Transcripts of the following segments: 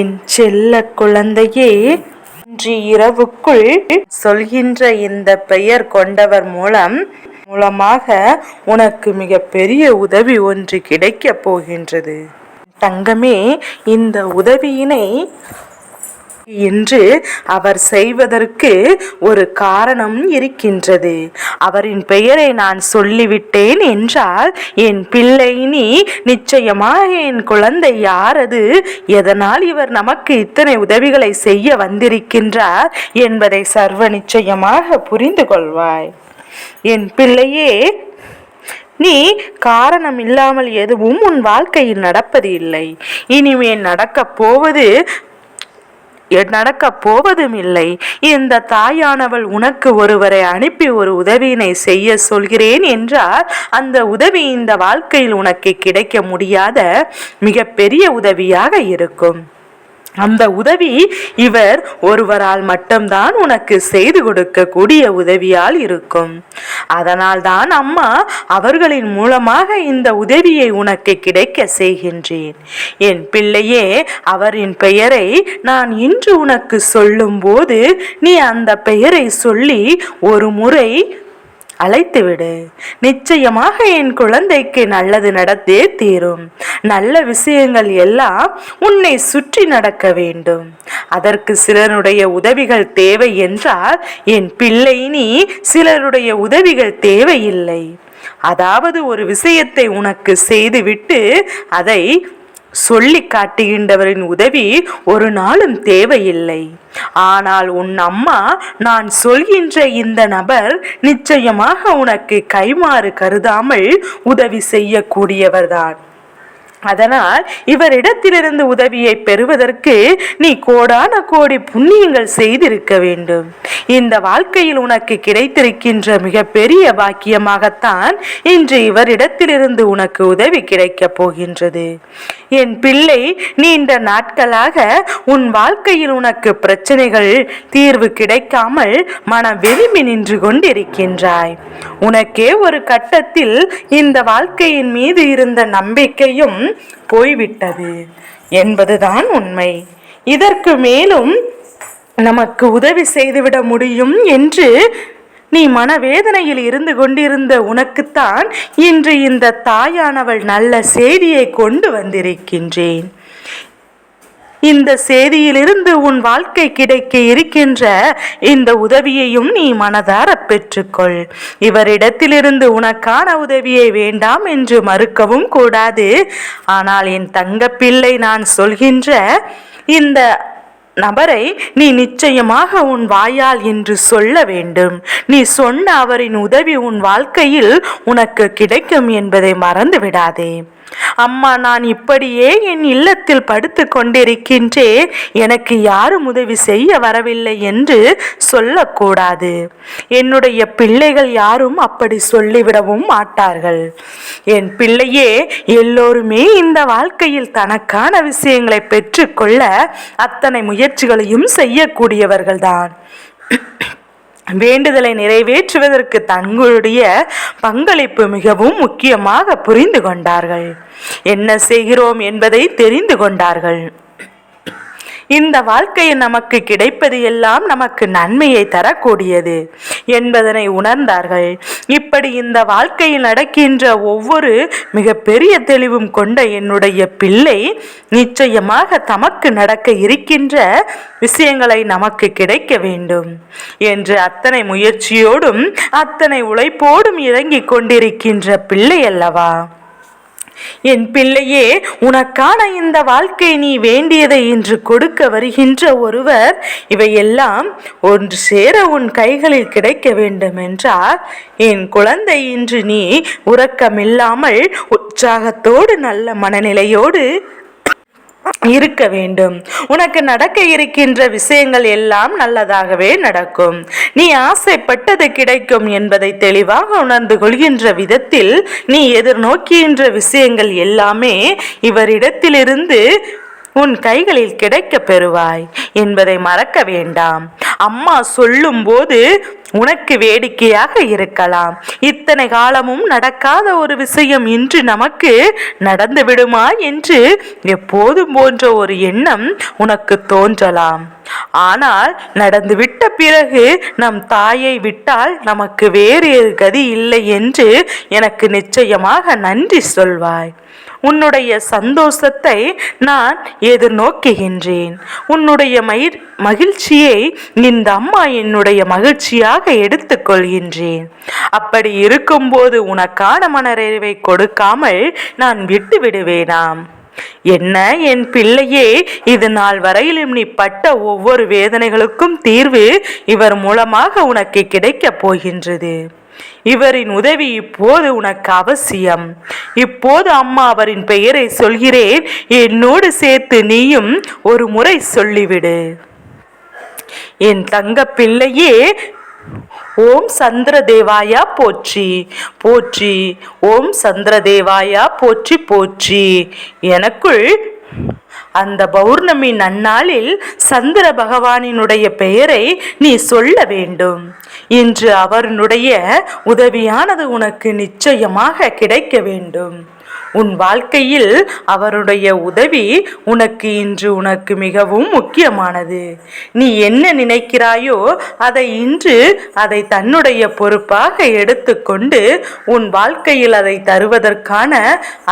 என் செல்ல குழந்தையே இன்று இரவுக்குள் சொல்கின்ற இந்த பெயர் கொண்டவர் மூலம் மூலமாக உனக்கு மிக பெரிய உதவி ஒன்று கிடைக்கப் போகின்றது. தங்கமே இந்த உதவியினை என்று அவர் செய்வதற்கு ஒரு காரணம் இருக்கின்றது. அவரின் பெயரை நான் சொல்லிவிட்டேன் என்றால் என் பிள்ளை நீ நிச்சயமாக என் குழந்தை யாரது எதனால் இவர் நமக்கு இத்தனை உதவிகளை செய்ய வந்திருக்கின்றார் என்பதை சர்வ நிச்சயமாக புரிந்து கொள்வாய். என் பிள்ளையே நீ காரணம் இல்லாமல் எதுவும் உன் வாழ்க்கையில் நடப்பது இல்லை இனிமேல் நடக்கப் போவது நடக்கப் போவதும் இல்லை இந்த தாயானவள் உனக்கு ஒருவரை அனுப்பி ஒரு உதவியினை செய்ய சொல்கிறேன் என்றால் அந்த உதவி இந்த வாழ்க்கையில் உனக்கு கிடைக்க முடியாத மிகப்பெரிய உதவியாக இருக்கும். அந்த உதவி இவர் ஒருவரால் மட்டும்தான் உனக்கு செய்து கொடுக்கக்கூடிய உதவியால் இருக்கும். அதனால் தான் அம்மா அவர்களின் மூலமாக இந்த உதவியை உனக்கு கிடைக்க செய்கின்றேன். என் பிள்ளையே அவரின் பெயரை நான் இன்று உனக்கு சொல்லும்போது நீ அந்த பெயரை சொல்லி ஒரு முறை அழைத்துவிடு. நிச்சயமாக என் குழந்தைக்கு நல்லது நடத்தே தீரும். நல்ல விஷயங்கள் எல்லாம் உன்னை சுற்றி நடக்க வேண்டும். அதற்கு சிலருடைய உதவிகள் தேவை என்றால் என் பிள்ளை நீ சிலருடைய உதவிகள் தேவையில்லை. அதாவது ஒரு விஷயத்தை உனக்கு செய்துவிட்டு அதை சொல்லி காட்டுகின்றவரின் உதவி ஒரு நாளும் தேவையில்லை. ஆனால் உன் அம்மா நான் சொல்கின்ற இந்த நபர் நிச்சயமாக உனக்கு கைமாறு கருதாமல் உதவி செய்யக்கூடியவர்தான். அதனால் இவரிடத்திலிருந்து உதவியை பெறுவதற்கு நீ கோடான கோடி புண்ணியங்கள் செய்திருக்க வேண்டும். இந்த வாழ்க்கையில் உனக்கு கிடைத்திருக்கின்ற மிகப்பெரிய பாக்கியமாகத்தான் இன்று இவரிடத்திலிருந்து உனக்கு உதவி கிடைக்கப் போகின்றது. என் பிள்ளை நீண்ட நாட்களாக உன் வாழ்க்கையில் உனக்கு பிரச்சனைகள் தீர்வு கிடைக்காமல் மன வெளிமி நின்று கொண்டிருக்கின்றாய். உனக்கே ஒரு கட்டத்தில் இந்த வாழ்க்கையின் மீது இருந்த நம்பிக்கையும் போய்விட்டது என்பதுதான் உண்மை. இதற்கு மேலும் நமக்கு உதவி செய்துவிட முடியும் என்று நீ மனவேதனையில் இருந்து கொண்டிருந்த உனக்குத்தான் இன்று இந்த தாயானவள் நல்ல செய்தியை கொண்டு வந்திருக்கின்றேன். இந்த செய்தியிலிருந்து உன் வாழ்க்கை கிடைக்க இருக்கின்ற இந்த உதவியையும் நீ மனதார பெற்றுக்கொள். இவரிடத்திலிருந்து உனக்கான உதவியை வேண்டாம் என்று மறுக்கவும் கூடாது. ஆனால் என் தங்கப்பிள்ளை நான் சொல்கின்ற இந்த நபரை நீ நிச்சயமாக உன் வாயால் என்று சொல்ல வேண்டும். நீ சொன்ன அவரின் உதவி உன் வாழ்க்கையில் உனக்கு கிடைக்கும் என்பதை மறந்து விடாதே அம்மா நான் இப்படியே என் இல்லத்தில் படுத்து கொண்டிருக்கின்றேன் எனக்கு யாரும் உதவி செய்ய வரவில்லை என்று சொல்லக்கூடாது. என்னுடைய பிள்ளைகள் யாரும் அப்படி சொல்லிவிடவும் மாட்டார்கள். என் பிள்ளையே எல்லோருமே இந்த வாழ்க்கையில் தனக்கான விஷயங்களை பெற்றுக்கொள்ள அத்தனை முயற்சிகளையும் செய்யக்கூடியவர்கள்தான். வேண்டுதலை நிறைவேற்றுவதற்கு தங்களுடைய பங்களிப்பு மிகவும் முக்கியமாக புரிந்து கொண்டார்கள். என்ன செய்கிறோம் என்பதை தெரிந்து கொண்டார்கள். இந்த வாழ்க்கையில் நமக்கு கிடைப்பது எல்லாம் நமக்கு நன்மையை தரக்கூடியது என்பதனை உணர்ந்தார்கள். இப்படி இந்த வாழ்க்கையில் நடக்கின்ற ஒவ்வொரு மிகப்பெரிய தெளிவும் கொண்ட என்னுடைய பிள்ளை நிச்சயமாக தமக்கு நடக்க இருக்கின்ற விஷயங்களை நமக்கு கிடைக்க வேண்டும் என்று அத்தனை முயற்சியோடும் அத்தனை உழைப்போடும் இறங்கிக் கொண்டிருக்கின்ற பிள்ளை அல்லவா? என் பிள்ளையே உனக்கான இந்த வாழ்க்கை நீ வேண்டியதை இன்று கொடுக்க வருகின்ற ஒருவர் இவையெல்லாம் ஒன்று சேர உன் கைகளில் கிடைக்க வேண்டும் என்றால் என் குழந்தை இன்று நீ உறக்கமில்லாமல் உற்சாகத்தோடு நல்ல மனநிலையோடு இருக்க வேண்டும். உனக்கு நடக்க இருக்கின்ற விஷயங்கள் எல்லாம் நல்லதாகவே நடக்கும். நீ ஆசைப்பட்டது கிடைக்கும் என்பதை தெளிவாக உணர்ந்து கொள்கின்ற விதத்தில் நீ எதிர்நோக்கின்ற விஷயங்கள் எல்லாமே இவரிடத்திலிருந்து உன் கைகளில் கிடைக்க பெறுவாய் என்பதை மறக்க வேண்டாம். அம்மா சொல்லும்போது உனக்கு வேடிக்கையாக இருக்கலாம். இத்தனை காலமும் நடக்காத ஒரு விஷயம் இன்று நமக்கு நடந்து விடுமா என்று எப்போதும் போன்ற ஒரு எண்ணம் உனக்கு தோன்றலாம். ஆனால் நடந்துவிட்ட பிறகு நம் தாயை விட்டால் நமக்கு வேறு கதி இல்லை என்று எனக்கு நிச்சயமாக நன்றி சொல்வாய். உன்னுடைய சந்தோஷத்தை நான் எதிர்நோக்குகின்றேன். உன்னுடைய மயிர் மகிழ்ச்சியை இந்த அம்மா என்னுடைய மகிழ்ச்சியாக எடுத்துக்கொள்கின்றேன் அப்படி இருக்கும்போது உனக்கான மனநிறைவை கொடுக்காமல் நான் விட்டு விடுவேனாம். என்ன என் பிள்ளையே இது நாள் வரையிலும் நீ பட்ட ஒவ்வொரு வேதனைகளுக்கும் தீர்வு இவர் மூலமாக உனக்கு கிடைக்கப் போகின்றது. இவரின் உதவி இப்போது உனக்கு அவசியம். இப்போது அம்மா அவரின் பெயரை சொல்கிறேன். என்னோடு சேர்த்து நீயும் ஒரு முறை சொல்லிவிடு. என் தங்க பிள்ளையே ஓம் சந்திர தேவாயா போற்றி போற்றி ஓம் சந்திர தேவாயா போற்றி போற்றி. எனக்குள் அந்த பௌர்ணமி நன்னாளில் சந்திர பகவானினுடைய பெயரை நீ சொல்ல வேண்டும். இன்று அவருடைய உதவியானது உனக்கு நிச்சயமாக கிடைக்க வேண்டும். உன் வாழ்க்கையில் அவருடைய உதவி உனக்கு இன்று உனக்கு மிகவும் முக்கியமானது. நீ என்ன நினைக்கிறாயோ அதை இன்று அதை தன்னுடைய பொறுப்பாக எடுத்துக்கொண்டு உன் வாழ்க்கையில் அதை தருவதற்கான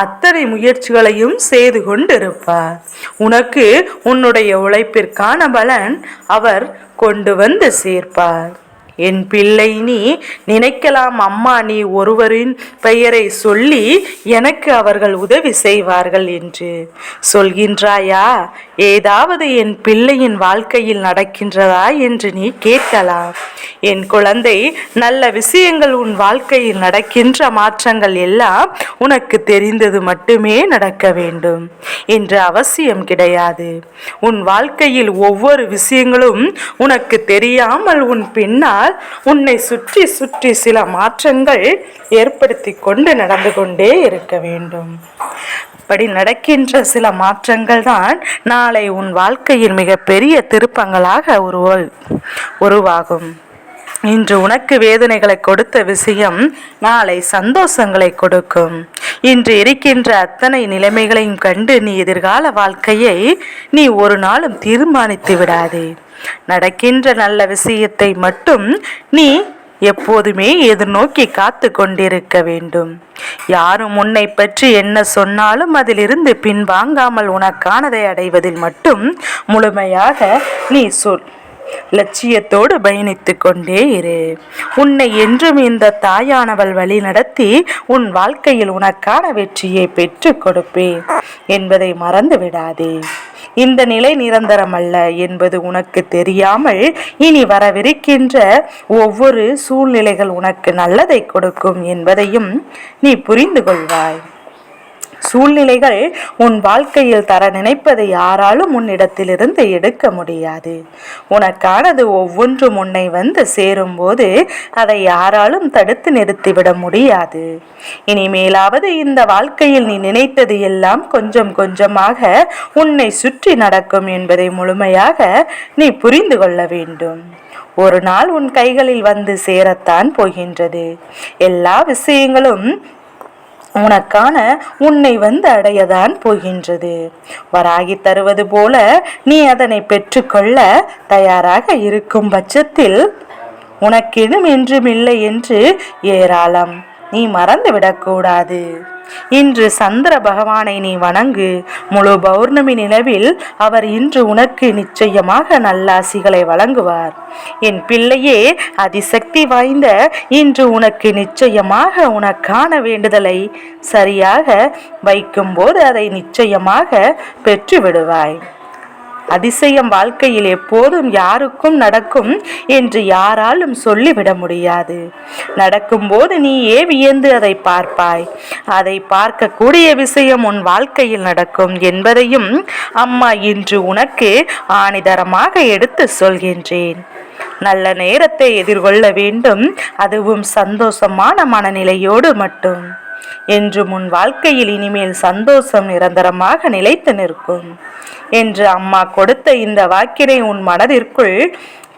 அத்தனை முயற்சிகளையும் செய்து கொண்டிருப்பார். உனக்கு உன்னுடைய உழைப்பிற்கான பலன் அவர் கொண்டு வந்து சேர்ப்பார். என் பிள்ளை நீ நினைக்கலாம் அம்மா நீ ஒருவரின் பெயரை சொல்லி எனக்கு அவர்கள் உதவி செய்வார்கள் என்று. சொல்கின்றாயா? ஏதாவது என் பிள்ளையின் வாழ்க்கையில் நடக்கின்றதா என்று நீ கேட்கலாம். என் குழந்தை நல்ல விஷயங்கள் உன் வாழ்க்கையில் நடக்கின்ற மாற்றங்கள் எல்லாம் உனக்கு தெரிந்தது மட்டுமே நடக்க வேண்டும் என்று அவசியம் கிடையாது. உன் வாழ்க்கையில் ஒவ்வொரு விஷயங்களும் உனக்கு தெரியாமல் உன் பின்னால் உன்னை சுற்றி சுற்றி சில மாற்றங்கள் ஏற்படுத்தி கொண்டு நடந்து கொண்டே இருக்க வேண்டும். அப்படி நடக்கின்ற சில மாற்றங்கள் தான் நாளை உன் வாழ்க்கையில் மிகப்பெரிய திருப்பங்களாக உருவ உருவாகும். இன்று உனக்கு வேதனைகளை கொடுத்த விஷயம் நாளை சந்தோஷங்களை கொடுக்கும். இன்று இருக்கின்ற அத்தனை நிலைமைகளையும் கண்டு நீ எதிர்கால வாழ்க்கையை நீ ஒரு நாளும் தீர்மானித்து விடாதே. நடக்கின்ற நல்ல விஷயத்தை மட்டும் நீ எப்போதுமே எதிர்நோக்கி காத்து கொண்டிருக்க வேண்டும். யாரும் உன்னை பற்றி என்ன சொன்னாலும் அதிலிருந்து பின்வாங்காமல் உனக்கானதை அடைவதில் மட்டும் முழுமையாக நீ சொல். லட்சியத்தோடு பயணித்து கொண்டே இரு. உன்னை என்றும் இந்த தாயானவள் வழி நடத்தி உன் வாழ்க்கையில் உனக்கான வெற்றியை பெற்றுக் கொடுப்பேன் என்பதை மறந்து விடாதே இந்த நிலை நிரந்தரமல்ல என்பது உனக்கு தெரியாமல் இனி வரவிருக்கின்ற ஒவ்வொரு சூழ்நிலைகள் உனக்கு நல்லதை கொடுக்கும் என்பதையும் நீ புரிந்து கொள்வாய். சூழ்நிலைகள் உன் வாழ்க்கையில் தர நினைப்பதை யாராலும் உன்னிடத்திலிருந்து எடுக்க முடியாது. உனக்கானது ஒவ்வொன்றும் உன்னை வந்து சேரும்போது அதை யாராலும் தடுத்து நிறுத்திவிட முடியாது. இனிமேலாவது இந்த வாழ்க்கையில் நீ நினைத்தது எல்லாம் கொஞ்சம் கொஞ்சமாக உன்னை சுற்றி நடக்கும் என்பதை முழுமையாக நீ புரிந்து கொள்ள வேண்டும். ஒரு நாள் உன் கைகளில் வந்து சேரத்தான் போகின்றது. எல்லா விஷயங்களும் உனக்கான உன்னை வந்து அடையதான் போகின்றது. வராகி தருவது போல நீ அதனை பெற்றுக்கொள்ள தயாராக இருக்கும் பட்சத்தில் உனக்கெனும் என்றும் இல்லை என்று ஏராளம். நீ மறந்துவிடக்கூடாது. இன்று சந்திர பகவானை நீ வணங்கு. முழு பௌர்ணமி நிலவில் அவர் இன்று உனக்கு நிச்சயமாக நல்லாசிகளை வழங்குவார். என் பிள்ளையே அதிசக்தி வாய்ந்த இன்று உனக்கு நிச்சயமாக உனக்கான வேண்டுதலை சரியாக வைக்கும்போது அதை நிச்சயமாக பெற்றுவிடுவாய். அதிசயம் வாழ்க்கையில் எப்போதும் யாருக்கும் நடக்கும் என்று யாராலும் சொல்லிவிட முடியாது. நடக்கும்போது நீ ஏ வியந்து அதை பார்ப்பாய்? அதை பார்க்கக்கூடிய விஷயம் உன் வாழ்க்கையில் நடக்கும் என்பதையும் அம்மா இன்று உனக்கு ஆணிதரமாக எடுத்து சொல்கின்றேன். நல்ல நேரத்தை எதிர்கொள்ள வேண்டும். அதுவும் சந்தோஷமான மனநிலையோடு மட்டும். என்று முன் வாழ்க்கையில் இனிமேல் சந்தோஷம் நிரந்தரமாக நிலைத்து நிற்கும். என்று அம்மா கொடுத்த இந்த வாக்கினை உன் மனதிற்குள்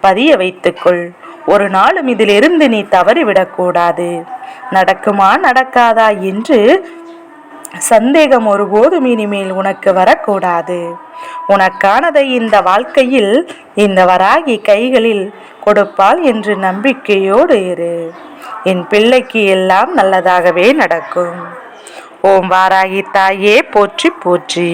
பதிய வைத்துக்கொள். ஒரு நாளும் இதிலிருந்து நீ தவறிவிடக்கூடாது. நடக்குமா நடக்காதா என்று சந்தேகம் ஒருபோதும் இனிமேல் உனக்கு வரக்கூடாது. உனக்கானதை இந்த வாழ்க்கையில் இந்த வராகி கைகளில் கொடுப்பாள் என்று நம்பிக்கையோடு இரு. என் பிள்ளைக்கு எல்லாம் நல்லதாகவே நடக்கும். ஓம் வாராகி தாயே போற்றி போற்றி.